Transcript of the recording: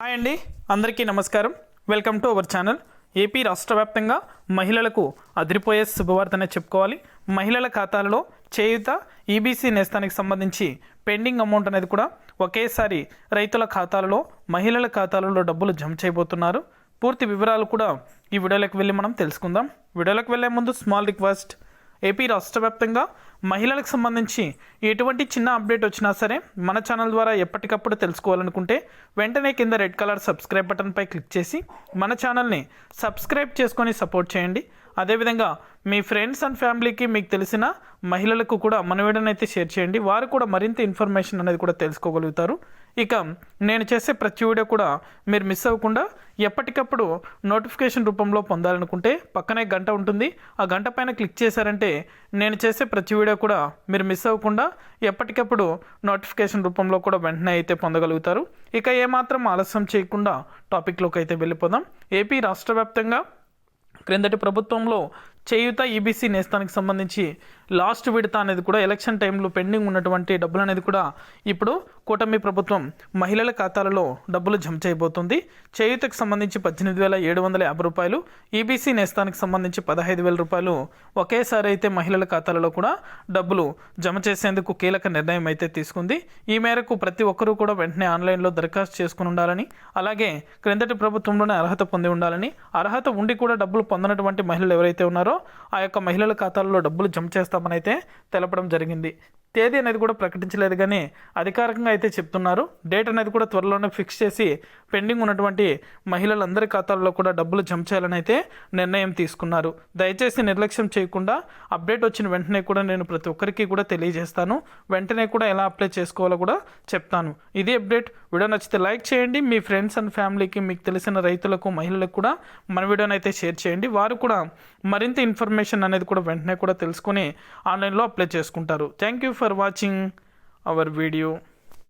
Hi అండి అందరికీ నమస్కారం. Welcome to our channel. AP రాష్ట్ర వ్యాప్తంగా మహిళలకు అదిరిపోయే శుభవార్తనే చెప్పుకోవాలి. మహిళల ఖాతాలలో చేయుత ఈబీసీ నేస్తానికి సంబంధించి పెండింగ్ అమౌంట్ అనేది కూడా ఒకేసారి రైతుల ఖాతాలలో మహిళల ఖాతాలలో డబ్బులు జమ చేయబోతున్నారు. పూర్తి వివరాలు కూడా ఈ వీడియోలోకి వెళ్ళి మనం తెలుసుకుందాం. వీడియోలోకి వెళ్ళే ముందు స్మాల్ రిక్వెస్ట్. ఏపీ రాష్ట్ర వ్యాప్తంగా మహిళలకు సంబంధించి ఎటువంటి చిన్న అప్డేట్ వచ్చినా సరే మన ఛానల్ ద్వారా ఎప్పటికప్పుడు తెలుసుకోవాలనుకుంటే వెంటనే కింద రెడ్ కలర్ సబ్స్క్రైబ్ బటన్పై క్లిక్ చేసి మన ఛానల్ని సబ్స్క్రైబ్ చేసుకొని సపోర్ట్ చేయండి. అదేవిధంగా మీ ఫ్రెండ్స్ అండ్ ఫ్యామిలీకి మీకు తెలిసిన మహిళలకు కూడా మన వీడియోని షేర్ చేయండి. వారు కూడా మరింత ఇన్ఫర్మేషన్ అనేది కూడా తెలుసుకోగలుగుతారు. ఇక నేను చేసే ప్రతి వీడియో కూడా మీరు మిస్ అవ్వకుండా ఎప్పటికప్పుడు నోటిఫికేషన్ రూపంలో పొందాలనుకుంటే పక్కనే గంట ఉంటుంది. ఆ గంట పైన క్లిక్ చేశారంటే నేను చేసే ప్రతి వీడియో కూడా మీరు మిస్ అవ్వకుండా ఎప్పటికప్పుడు నోటిఫికేషన్ రూపంలో కూడా వెంటనే అయితే పొందగలుగుతారు. ఇక ఏమాత్రం ఆలస్యం చేయకుండా టాపిక్లోకి అయితే వెళ్ళిపోదాం. ఏపీ రాష్ట్ర వ్యాప్తంగా క్రిందటి ప్రభుత్వంలో చేయుత ఈబీసీ నేస్తానికి సంబంధించి లాస్ట్ విడత అనేది కూడా ఎలక్షన్ టైంలో పెండింగ్ ఉన్నటువంటి డబ్బులు అనేది కూడా ఇప్పుడు కూటమి ప్రభుత్వం మహిళల ఖాతాలలో డబ్బులు జమ చేయబోతుంది. చేయూతకు సంబంధించి పద్దెనిమిది వేల ఏడు వందల యాభై రూపాయలు ఈబీసీ నేస్తానికి సంబంధించి పదహైదు వేల రూపాయలు ఒకేసారి అయితే మహిళల ఖాతాలలో కూడా డబ్బులు జమ చేసేందుకు కీలక నిర్ణయం అయితే తీసుకుంది. ఈ మేరకు ప్రతి ఒక్కరూ కూడా వెంటనే ఆన్లైన్లో దరఖాస్తు చేసుకుని ఉండాలని అలాగే క్రిందటి ప్రభుత్వంలోనే అర్హత పొంది ఉండాలని అర్హత ఉండి కూడా డబ్బులు పొందనటువంటి మహిళలు ఎవరైతే ఉన్నారో ఆ యొక్క మహిళల ఖాతాల్లో డబ్బులు జమ చేస్తామని అయితే తెలపడం జరిగింది. తేదీ అనేది కూడా ప్రకటించలేదు కానీ అధికారికంగా అయితే చెప్తున్నారు. డేట్ అనేది కూడా త్వరలోనే ఫిక్స్ చేసి పెండింగ్ ఉన్నటువంటి మహిళలందరి ఖాతాల్లో కూడా డబ్బులు జమ చేయాలని అయితే నిర్ణయం తీసుకున్నారు. దయచేసి నిర్లక్ష్యం చేయకుండా అప్డేట్ వచ్చిన వెంటనే కూడా నేను ప్రతి ఒక్కరికి కూడా తెలియజేస్తాను. వెంటనే కూడా ఎలా అప్లై చేసుకోవాలో కూడా చెప్తాను. ఇది అప్డేట్ వీడియో నచ్చితే లైక్ చేయండి. మీ ఫ్రెండ్స్ అండ్ ఫ్యామిలీకి మీకు తెలిసిన రైతులకు మహిళలకు కూడా మన వీడియోని అయితే షేర్ చేయండి. వారు కూడా మరింత ఇన్ఫర్మేషన్ అనేది కూడా వెంటనే కూడా తెలుసుకొని ఆన్లైన్లో అప్లై చేసుకుంటారు. Thank you for watching our video